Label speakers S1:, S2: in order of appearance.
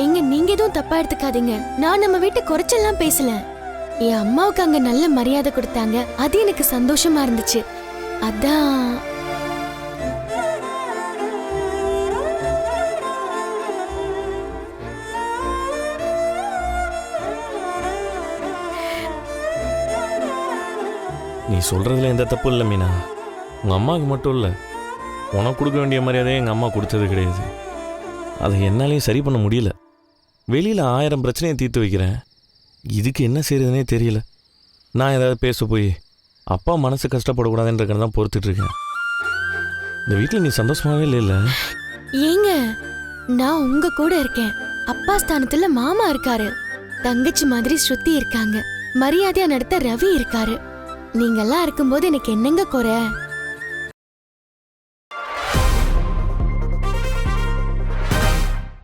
S1: எங்க நீங்க எதுவும் தப்பா எடுத்துக்காதீங்க. நான் நம்ம வீட்டு குறைச்செல்லாம் பேசல. என் அம்மாவுக்கு அங்க நல்ல மரியாதை கொடுத்தாங்க. அது எனக்கு சந்தோஷமா இருந்துச்சு. அதான்.
S2: நீ சொல்றதுல எந்த தப்பும் இல்லை மீனா. உங்க அம்மாவுக்கு மட்டும் இல்லை. உனக்கு கொடுக்க வேண்டிய மரியாதையை எங்கள் அம்மா கொடுத்தது கிடையாது. அதை என்னாலையும் சரி பண்ண முடியல. வெளியில் ஆயிரம் பிரச்சனையை தீர்த்து வைக்கிறேன். இதுக்கு என்ன செய்யறதுனே தெரியல. நான் ஏதாவது பேச போய் அப்பா மனசு கஷ்டப்படக்கூடாதுன்றதுக்கு தான் பொறுத்துட்டு இருக்கேன். இந்த வீட்டில் நீ சந்தோஷமாவே இல்லைல்ல?
S1: ஏங்க நான் உங்க கூட இருக்கேன். அப்பா ஸ்தானத்துல மாமா இருக்காரு. தங்கச்சி மாதிரி ஸ்ருத்தி இருக்காங்க. மரியாதையா நடத்த ரவி இருக்காரு. நீங்கெல்லாம் இருக்கும்போது எனக்கு என்னங்க குறை?